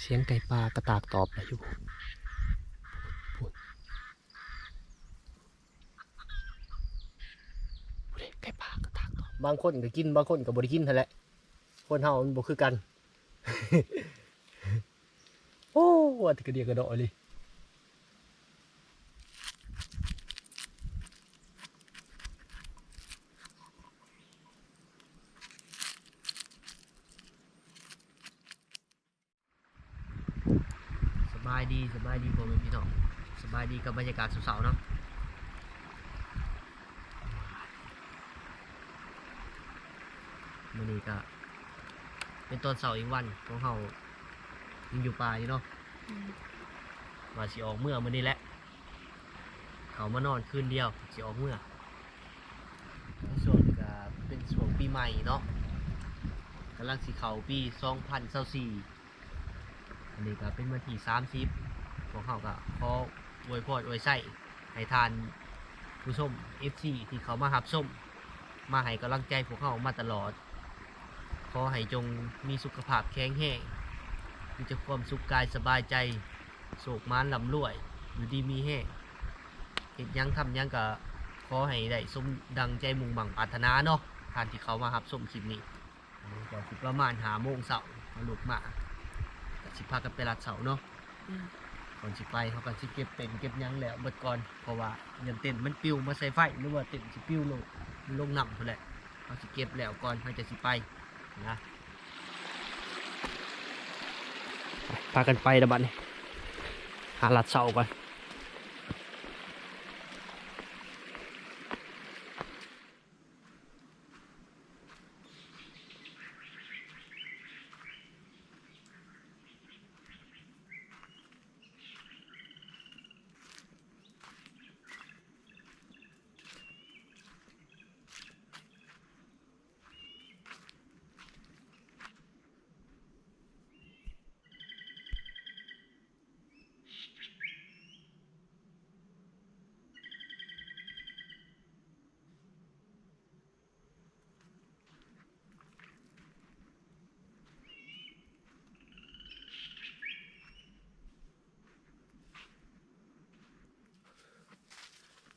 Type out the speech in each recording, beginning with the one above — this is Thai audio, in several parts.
เสียงไก่ปลากระตากตอบนะอยู่พูดพูดไก่ปลากระตากตอบบางคนก็กินบางคนก็บ่ได้กินเท่าแหละคนเฮามันบ่คือกัน โอ้ว่าแต่กระเดียกระดอเลย สบายดีสบายดีพ่อแม่พี่น้องสบายดี กับบรรยากาศเสาๆเนาะมื้อนี้ก็เป็นตอนเสาร์อีกวันของเฮายังอยู่ป่าอยู่เนาะว่าสิออกเมื่อมื้อนี้แหละ เขามานอนคืนเดียวสิออกเมื่อ ส่วนก็เป็นช่วงปีใหม่เนาะกำลังสิเข้าปี2024อันนี้ก็เป็นวันที่30ของเขาก็ขอ อวยพรอวยใส่ให้ทานผู้ชม FC ที่เขามาหับส้ม มาให้กำลังใจพวกเขามาตลอด ขอให้จงมีสุขภาพแข็งแรงมีแต่ความสุขกายสบายใจโศกมานลำรวย อยู่ดีมีแห้งเห็นยังทำยังก็ขอให้ได้สมดังใจมุ่งมั่งปรารถนาเนาะทานที่เขามาหับส้มคลิปนี้อันนี้ก็สิประมาณหาโมงเสาร์มาลุกมาสิพากันไปรัดเสาเนาะ ก่อนสิไปเขาก็สิเก็บเต็นเก็บยังแล้วเบิดก่อนเพราะว่ายันเต็นมันปิวมาใส่ไฟหรือว่าเต็นสิปิวลงลงน้ำเท่าแหละเขาสิเก็บแล้วก่อนเขาจะสิไปนะพากันไปนะบัดนี้หาลัดเสาก่อน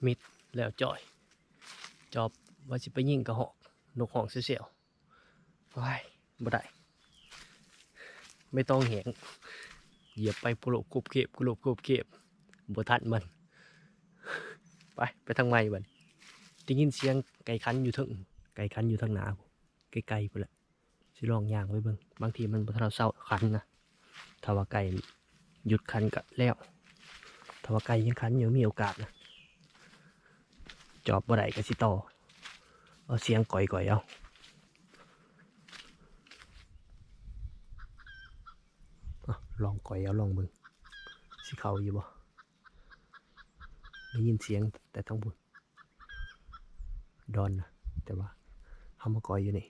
มิด แล้วจอย จอบว่าสิไปยิงกระหอกนกหองเสียวๆว้ายบ่ได้ ไม่ต้องเหงเหยียบไปกุโลบกรุบเก็บกุบกรุบเก็บบ่ทันมัน ไปไปทางไม้บัดได้ยินเสียงไก่คันอยู่ทั้งไก่คันอยู่ทางหนาไกลๆพุ่นแหละสิลองย่างไว้เบิ่งบางทีมันบ่ทันเศร้าคันนะถ้าว่าไก่หยุดคันก็แล้วถ้าว่าไก่ยังคันอยู่มีโอกาสนะ จอบบ่ได้ก็สิต่อเอาเสียงก่อยๆเอาอะลองก่อยเอาลองมึงสิเขาอยู่บ่ได้ยินเสียงแต่ทั้งบนดอนนะแต่ว่าเขามาก่อยอยู่นี่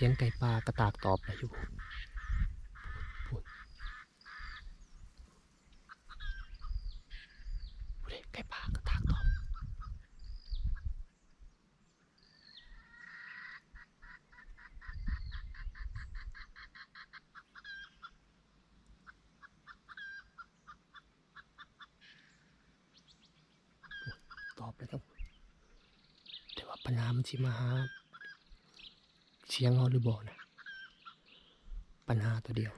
สียงไก่ป่ากระตากตอบเลยอยู่พูดพูดไก่ป่ากระตากตอบตอบเลยครับแต่ว่าปัญหามันสิมาหา เสียงเขาหรือบ่นะปัญหาตัวเดียว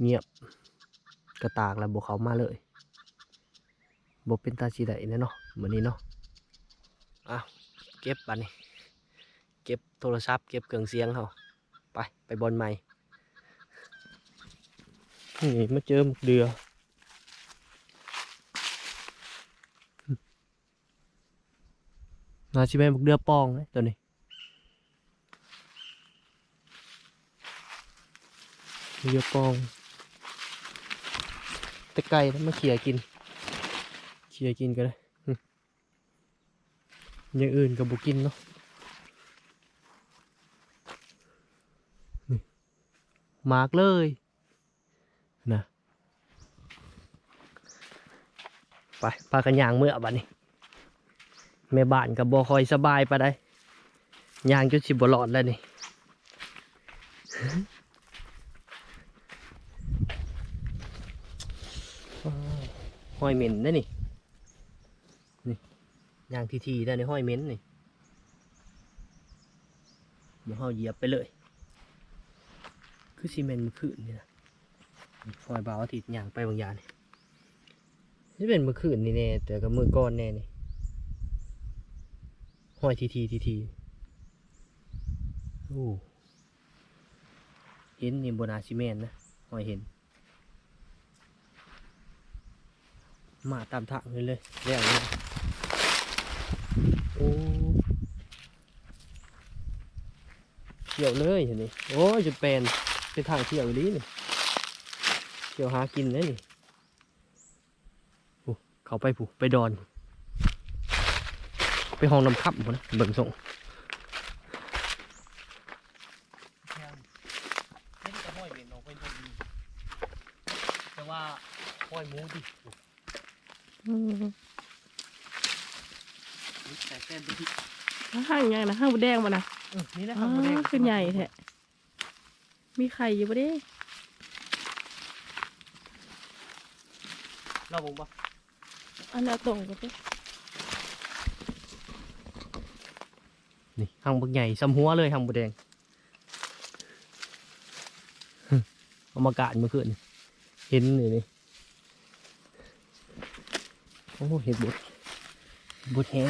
เงียบ กระตากแล้วบุกเขามาเลย บเป็นตาสีใดแน่เนาะเหมือนนี้เนาะอ้าวเก็บบันนี้ เก็บโทรศัพท์เก็บเครื่องเสียงเขาไปไปบอลใหม่นี่มาเจอหมกเดือนาชิแม่นหมกเดือปองเลยตัวนี้มีเยอะปองแต่ไก่นะมาเขี่ยกิน เขี่ยกินก็ได้อย่างอื่นก็บุกินเนาะนี่มากเลยนะไปพากันย่างเมื่อบัดนี้แม่บ้านกับบอคอยสบายไปได้ย่างจนสิบหลอดแล้วนี่ห้อยเหม็นนะนี่นี่ ยางทีทีๆได้ในห้อยเม็นนี่หมูเฮาเหยียบไปเลย คือซีเมนต์มือคืนนี่นะฟอยบาวอาทิตย์ยางไปบางอย่างนี่นี่เป็นมือคืนนี่แน่แต่ก็มือก้อนแน่นี่ห้อยทีทีทีทีๆโอ้เห็นนี่บนาซีเมนนะห้อยเห็น มาตามทางเลยเลยแล้วเลยโอ้ เขี่ยวเลยเห็นนี่โอ้ยจุดเป็นเป็นทางเขี่ยวอีหลีนี่เขี่ยวหากินเลยนี่เขาไปผูไปดอน ไปห้องน้ำขับนะเบิ่งส่งแต่ว่าห้อยมูดิ แต่เส้นไปที่ ห้างยังไงนะห้างบุแดงมานะ เออ นี่แหละอ๋อทำมาแดงขึ้นใหญ่แท้มีไข่อยู่บ่เด้เราบอกว่าอันนี้ตรงกันไปนี่หางบักใหญ่ซ้ำหัวเลยหางบักแดงฮึเอามากาดเมื่อคืนนี่เห็นนี่นี่โอ้เห็ดบดบดแห้ง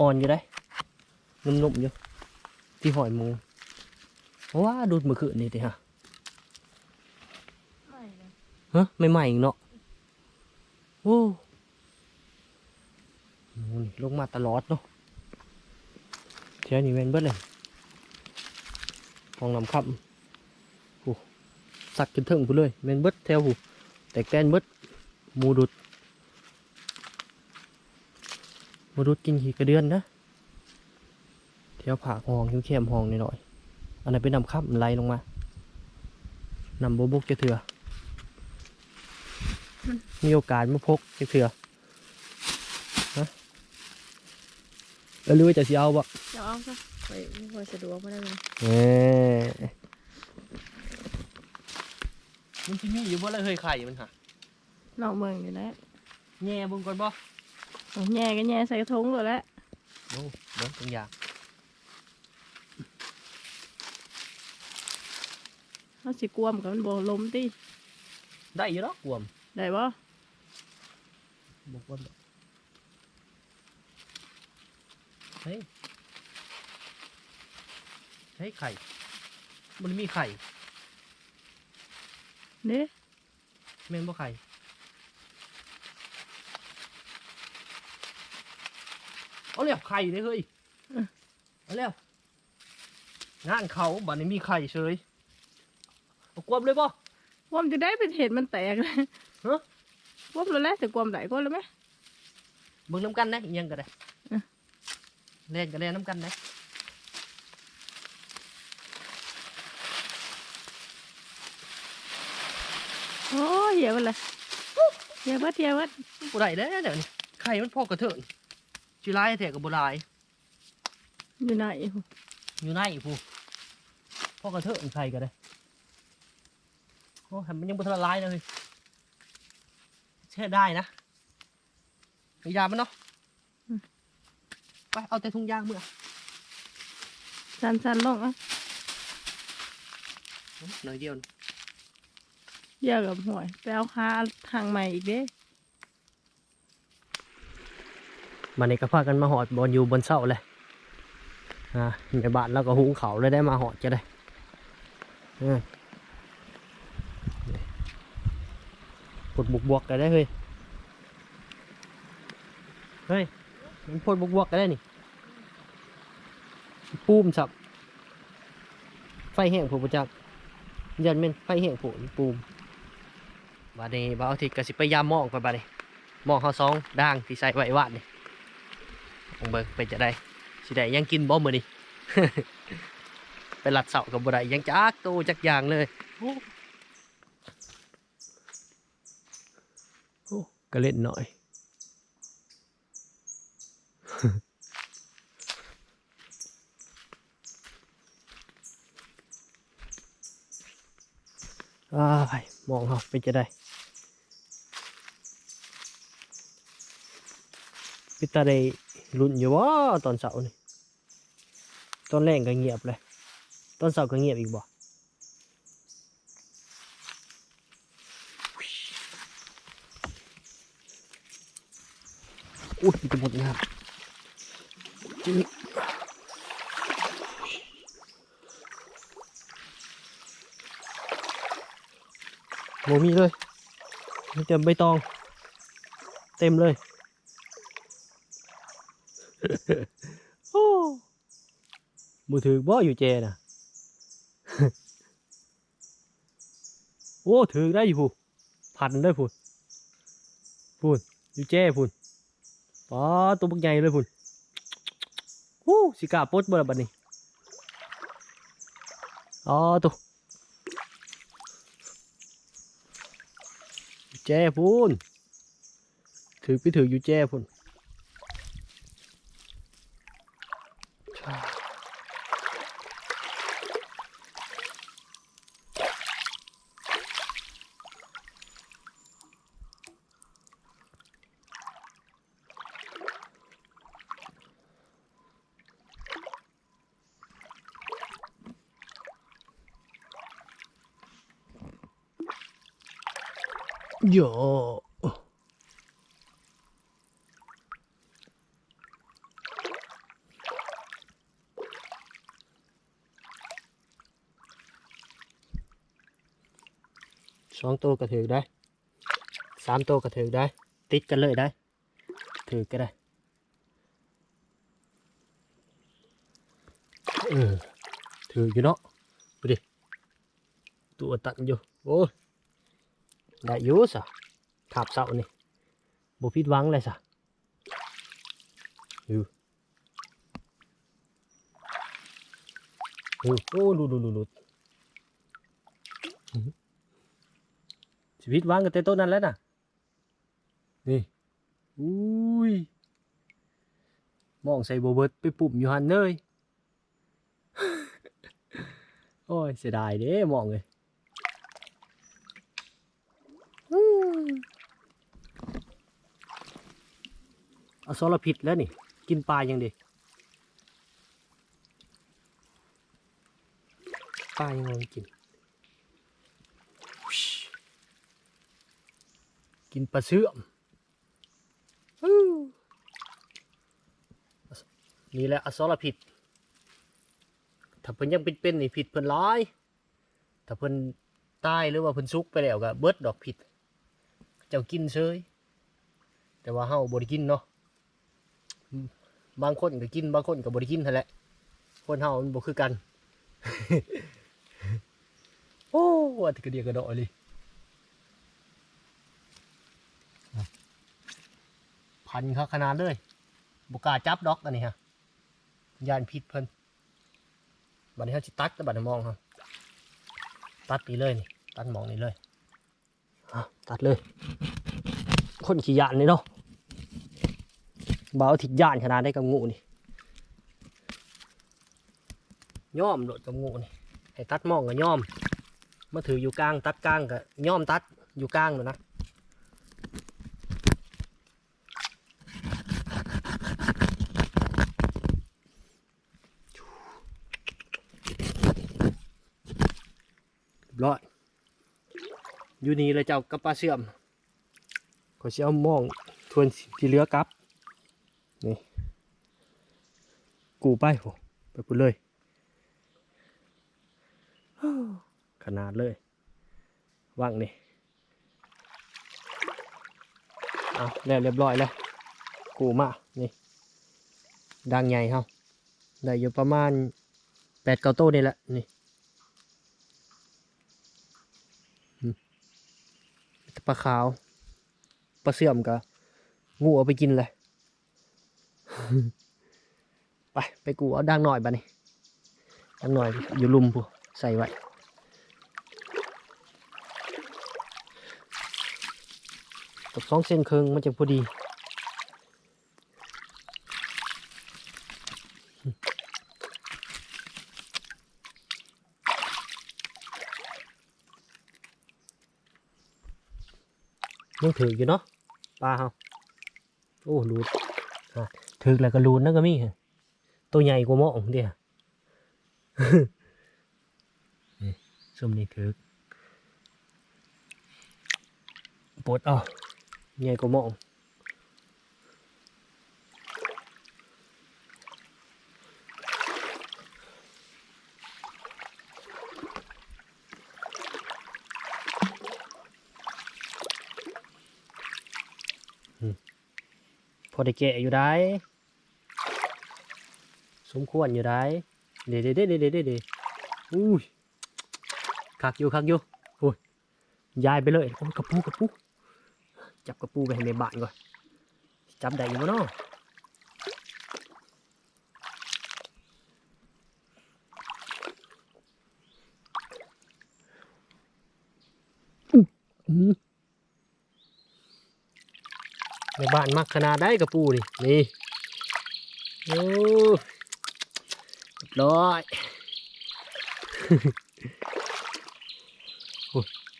อ่อนอยู่ได้ นุ่มๆอยู่ที่หอยมูว้าดูดมือคืนนี่ติฮะไม่เลยฮะไม่ใหม่อีกเนาะโอ้โหลงมาตลอดเนาะเที่ยนี้แมนเบิดเลยห้องน้ำค่ำโอ้สักจนถึงพูเลยแมนเบิดแถวหูแต่แกนเบิดมูดุดมูดุดกินขี้กระเดือนนะ เที่ยวผากห้องเข้มๆห้องนิดหน่อยๆอันนั้นเป็นน้ำค่ำไหลลงมานำโบบุกจะเถื่อมีโอกาสมาพกจักเถื่อฮะเออหรือว่าจะสิเอาบ่จะเอาซะไปไม่ค่อยสะดวกไม่ได้เลยเออมันที่มีอยู่บ่เลยเฮ้ยไข่มันหะนอกเมืองอยู่แล้วแง่เบุงก่อนบ่เอาแย่ก็แย่ใส่กระทงเลยแหล้วโอ้เบิ่งตัวอย่าง เขาสิกลัวมนกับมันบ่ล้มติได้อยู่เนาะกวมได้บ่บ่กวมดอกเฮ้ยเฮ้ยไข่ มันมีไข่เด้แม่นบ่ไข่เอาเรียบไข่เลยเฮ้ยเอาเรียบงานเขาบัดนี้มีไข่เฉย เอากวมเลยป่ะว่ามนจะได้เป็นเห็ดมันแตกเลยฮะว่ามแล้วแหละแต่ความไหลก็แล้วไหมเบิ่งน้ำกันนะอิหยังก็ได้อะเล่นก็เล่นน้ำกันนะโอ้ยเหี้ยมันเลยเหี้ยเบิดเหี้ยเบิดบ่ได้แล้วเดี๋ยวนี้ไข่มันพอกระเถินชิลายแท้กับบ่หลายอยู่ไหนอยู่ในผู้พอกระเถินไข่ก็ได้โอ้แต่มันยังบ่ทันละลายเลยแช่ได้นะพยายามมันเนาะไปเอาแต่ถุงยางมือสันสันๆลงอะหน่อยเดียวนี่เหยื่อกับห่วยไปเอาหาทางใหม่อีกเด้มาในกระพากันมาหอดบอลอยู่บนเสาเลยอ่าในบ้านเราก็หุงเขาวเลยได้มาหอดจะได้อ่าป ดบุกบวกกันได้เฮ้ย เฮ้ย มันพดบุกบวกกันได้นี่ ปูมสับ ไฟแห้งผูประจักษ์ยันเป็นไฟแห้งผูปูมบาดนี้บาอาทิตย์กสิพยายามมองไปบาดนี้มองเขาสองด่างที่ใส่ไว้วาดนี่องเบิกเป็นจะได้สิได้ยังกินบ่มือนี้ไปหลัดเสากับบ่ได้ยังจักโตจักอย่างเลยโอ้โอ้ ก็เล่นหน่อย อ้ายมองเขาเป็นจะได้พิตาได้รุ่นอยู่ว่าตอนเสาร์นี่ ตอนแรกก็เงียบเลย ตอนเสาร์ก็เงียบอีกบ่ อุ้ยจะหมดงานอุ๊ยโมมีเลยมีแต่ใบตอง เต็มเลยโอ้มือถือบ่อยู่เจน่ะโอ้ถือได้อยู่พูพันได้พูนพูนอยู่เจพูน อ๋อตัวบักใหญ่เลยพูนหู้สิกาปดบ่ละบัดนี้อ๋อตัวอยู่เจพูนถือไปถืออยู่แจพูน โยสองตัวก็ถือได้สามตัวก็ถือได้ติดกันเลย ได้อยู่เนาะดูดิตัวตันอยู่โอ้ยได้อยู่สะขับเสานี่บ่ผิดวังเลยสะอยู่อยู่โอ้ดูดูดูดูอื้อหือสิผิดหวังกันแต่ต้นนั้นแล้วน่ะ นี่ อุ้ย มองใส่โบเบิร์ตไปปุ่มอยู่หันเลย โอ้ย เสียดายเด้มองเลย อสารพิษแล้วนี่ กินปลาอยังดีปลายังไงกิน กินปลาเสื่อมนี่แหละอสรพิษถ้าเพิ่นยังเป็นๆนี่ผิดเพิ่นร้าย ถ้าเพิ่นตายหรือว่าเพิ่นสุกไปแล้วก็เบิดดอกผิด เจ้ากินเฉยแต่ว่าเฮาบ่ได้กินเนาะ บางคนก็กินบางคนก็บ่ได้กินนั่นแหละ คนเฮามันบ่คือกัน โอ้ว่าแต่กระเดียกระดอเลยพันเขาขนาดเลยบุกาจับดอกอันนี้ฮะยานพิษเพิ่นบัดนี้เขาจิตัดแต่บัดนี้มองครับตัดนี่เลยนี่ตัดมองนี่เลยอะตัดเลย คนขี้ยานนี่เนาะ บ่าวถิดย่านขนาดได้กับงูนี่ย่อมโดดกับงูนี่ให้ตัดมองกับย่อมมาถืออยู่กลางตัดกลางกับย่อมตัดอยู่กลางเลยนะร้อยอยู่นี่เลยเจ้ากับปลาเสื่อมขอยสิเอาหมองทวนที่เหลือกลับ นี่ กูไปโหไปพูดเลย ขนาดเลย ว่างนี่เอาแล้วเรียบร้อยแล้ว กูมา นี่ ดังใหญ่เฮาได้อยู่ประมาณแปดเก้าโต้นี่แหละ นี่ปลาขาว ปลาเสื่อมกับงูเอาไปกินเลย ไปไปกูเอาดังหน่อยบ้านี่ดังหน่อยอยู่ลุมพูใส่ไว้ตกสองเส้นครึ่งมันจะพอดียังถืออยู่เนาะปลาเฮาโอ้รูด ถือแล้วก็รูดนั่นก็มีตัวใหญ่กว่าหม้องเดียนี่ซุ่มนี่ถือปวดเอาใหญ่กว่าหม้องพอได้แกะอยู่ได้ สมควรอยู่ได้เด็ดเด็ดเด็ดเด็ดเด็ดอุ้ยคักอยู่คักอยู่โอ้ยยายไปเลยโอ้ยกระปูกระปูจับกระปูไปให้ในบ้านก่อนจับได้อยู่บ่เนาะในบ้านมักขนาดได้กระปูนี่นี่โอ้ ร้อย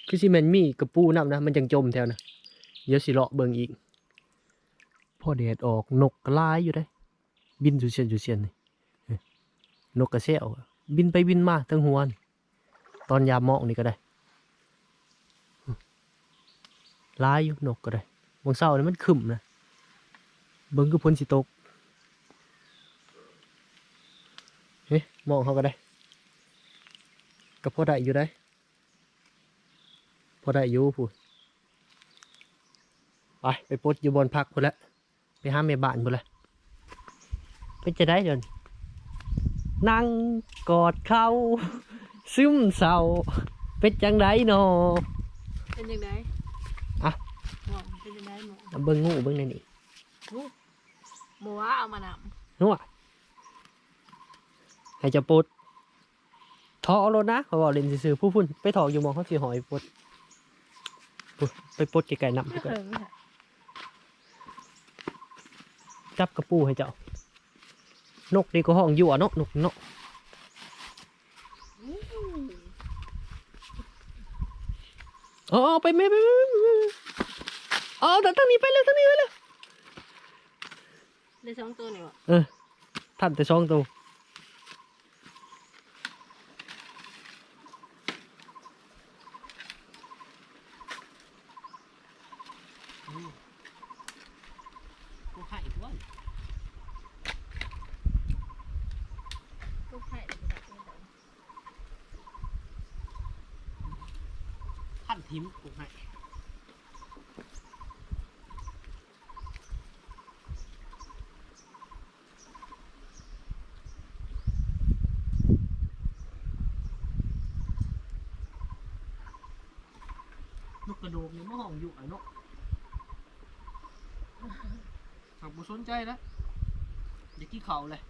คือสิแมันมีกระปูน้ำนะ มันจังจมแถวนะเดี๋ยวสิเลาะเบิ่งอีก พอแดดออกนกกระลายอยู่ได้ บินอยู่เชียนอยู่เชียนนี่นกกระเซวบินไปบินมาทั้งหัวนตอนยามหมอกนี่ก็ได้ลายอยู่นกก็ได้บางเศร้านี่มันขึ้มนะ เบิ่งคือพ้นสิตก เฮ้ยมองเขาก็ได้ก็พอได้อยู่ได้พอได้อยู่พูดไปไปปลดอยู่บนพักพูดละไปห้ามแม่บ้านพูดละไปจะได้จนนั่งกอดเขาซึมเศร้าเป็นจังไดนอเป็นยังไงอะหมอเป็นยังไงหมอเอาเบิ่งงูเบิ่งในนี่หมอว่าเอามานนัว ให้เจะปลดถอเอารถนะเขาบอกเล่นซื่อๆผู้พุ่นไปถอกอยู่หมองเขาสิหอยปลดปุ๊บไปปลดไกลๆำน้ำไม่ก่อนเถิงค่ะจับกระปูให้เจ้านกนี่ก็ห้องอยู่อะเนาะนกเนาะอ๋อไปไม่ไปไม่ไม่ไม่อ๋อแต่ตั้งนี้ไปเลยตั้งนี้ไปเลยได้สองตัวเนี่ยวะเออท่านแต่สองตัว กูไข่ด้วย ตัวไข่ ท่านทิมกูให้ นกกระโดงนี่มาห้องอยู่อะนกถักบุสนใจนะอย่ากี้เขาเลย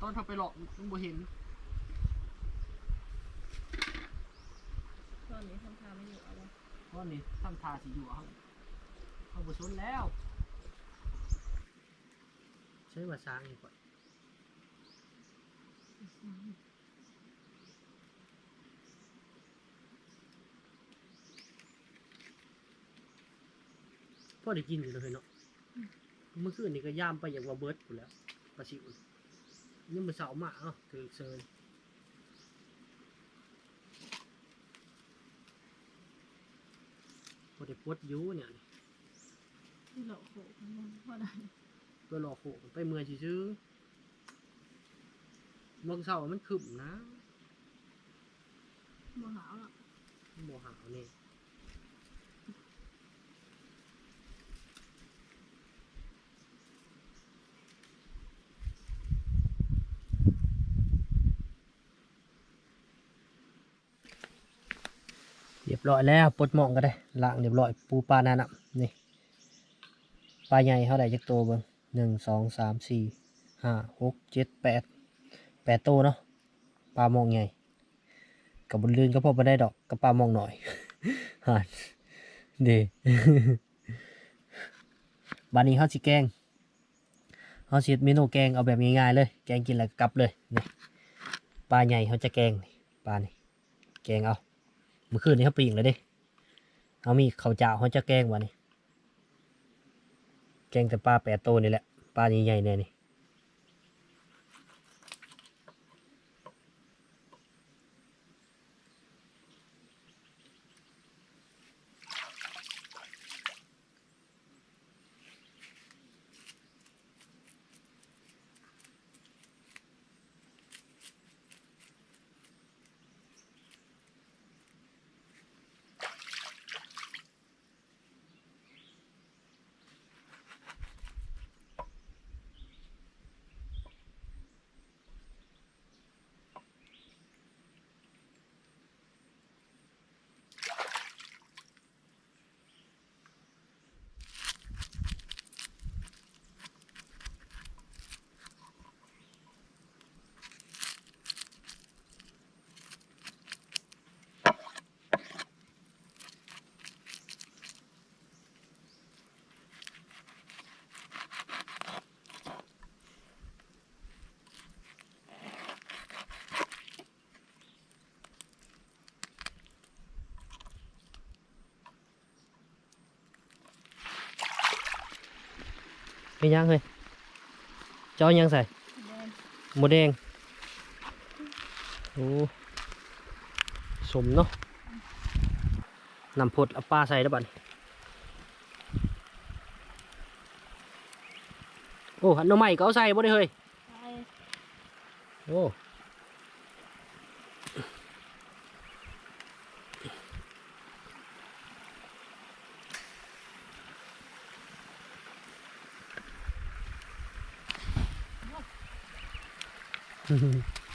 ตอนทำไปหลอกมึงบ่เห็นตอนนี้ทำทาไม่อยู่เอาวะเพราะนี่ทำทาสิอยู่เอาเอาบุสนแล้ว ใช้มาสร้างนี่ก่อน พ่อได้กินอยู่แล้วเฮ้ยเนาะเมื่อคืนนี่ก็ย่ามไปอย่างว่าเบิร์ดอยู่แล้วปลาชิวยังมาเสาร์มาเอ้าถือเซินได้ปลดอยู่เนี่ยนี่ที่เราโขกมันพอได้ตัวหลอกโหไปเมื่อยซื่อๆเมื่อเช้ามันขึ้นนะบ่หาวหรอกโมหาวนี่ ร้อยแล้วปลดหมองก็ได้ล้างเรียบร้อยปูปลาหนานะนี่ปลาใหญ่เท่าไหร่จักโตเบิ่งหนึ่งสองสามสี่ห้าหกเจ็ดแปดแปดโตวเนาะปลาหมองใหญ่กับบนลื่นก็พอมาได้ดอกกับปลาหมองหน่อยหานเดบานนี้เขาสิแกงเขาสิเฮ็ดเมนูแกงเอาแบบง่ายๆเลย แกงกินแล้วกลับเลยนี่ปลาใหญ่เขาจะแกงนี่ปลานี่แกงเอา เมื่อคืนนี้เขาปีงเลยเด้เขามีเขาจ่าเขาจะแกงวะนี่แกงแต่ปลาแปดตัวนี่แหละปลาใหญ่ๆเนี่ยนี่ เป็นยังเฮ้ยเจ้ายังใส่แดงหมูแดงโอ้สมเนาะนำพดเอาปลาใส่แล้วบัดนี้โอ้อันหน้ำใหม่ก็เอาใส่บ่ได้เฮ้ยไปโอ้ Mm-hmm.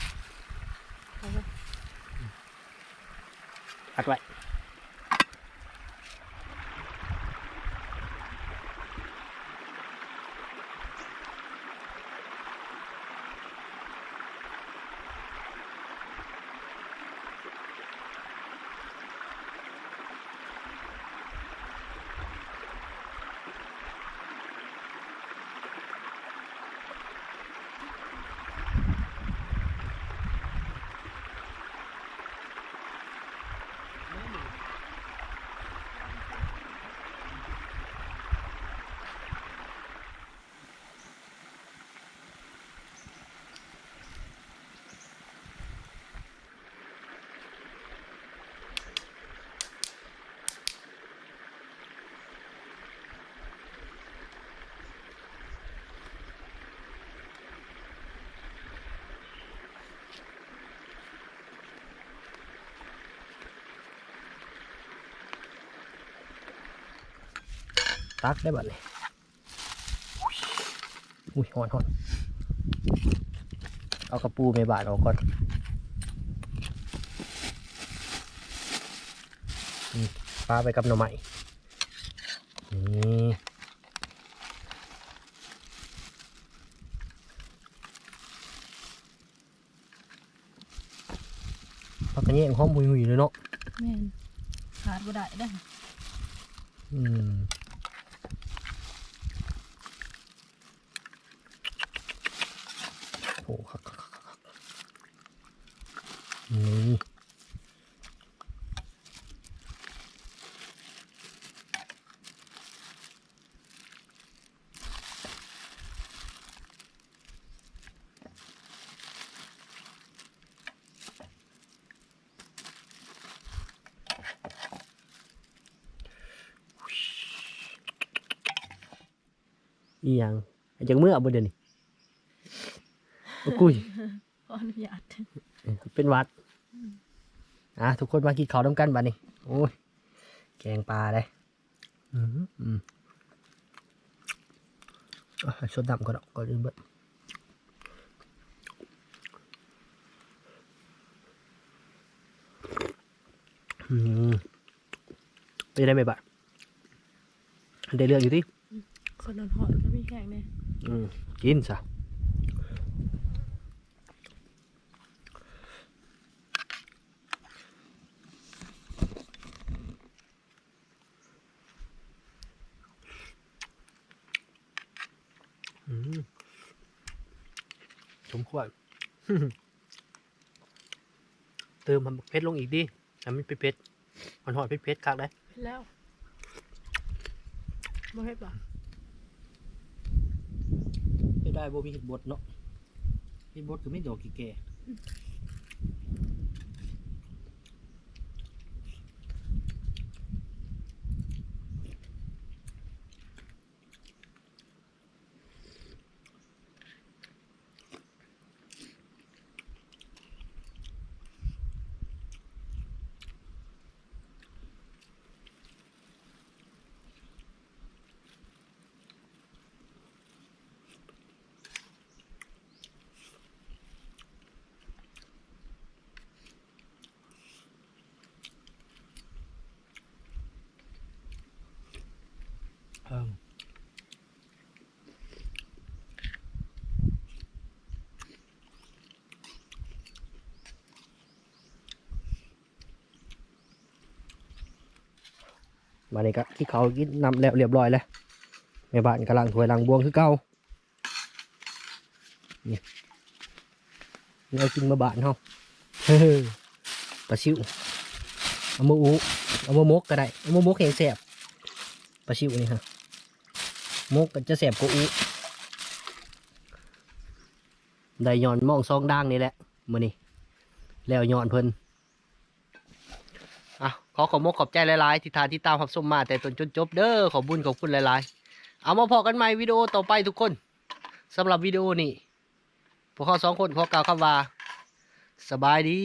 ตักได้บัดนี้อุ้ยหอนหอนเอากระปูไม่บาดออกก่อนนี่ปลาไปกับหน่อไม้นี่ปลากระเงี้ยงหอมหุยๆเลยเนาะแม่นขาดบ่ได้เด้ออืม นี้อีหยังจากเมื่อบ่เดี๋ยวนี้ กุยขออนุญาตเป็นวัด อะทุกคนมากินข้าวน้ำกันบัดนี้โอ้ยแกงปลาเลยอืมอืมอะชดดำก่อนเนาะก่อนอื่นเบิดอืมเป็นได้ไหมบ้าได้เรื่องอยู่ที่คนนอนหอดก็มีแข่งเนี่ยอืมกินซะอืม สมควรเติมมันเพชรลงอีกดิทำมันเป็นเพชรมันหอดเพชรเพชรคักได้แล้วบ่เฮ็ดบ่ไม่ได้บ่มีเห็ดบดเนาะเห็ดบดคือไม่ดอกกี่แก่เออ มานี่ก็ที่เขากินนำแล้วเรียบร้อยแล้วแม่บ้านกำลังถวยลังบวงคือเก่านี่เรากินมาบ้านเฮาเฮ้อปลาชิวเอามาอูเอามามกก็ได้เอามามกแห้งแซ่บปลาชิวนี่ฮะมกก็จะแซ่บกว่าอูได้ย้อนมองซองด่างนี่แหละมื้อนี้แล้วย้อนเพิ่น ขอขอบมกขอบใจหลายๆที่ทานที่ตามขับสมมาแต่จนจนจบเด้อขอบบุญขอบคุณหลายๆ เอามาพอกันใหม่วิดีโอต่อไปทุกคนสำหรับวิดีโอนี้พวกเขาสองคนขอกล่าวคำว่า สบายดี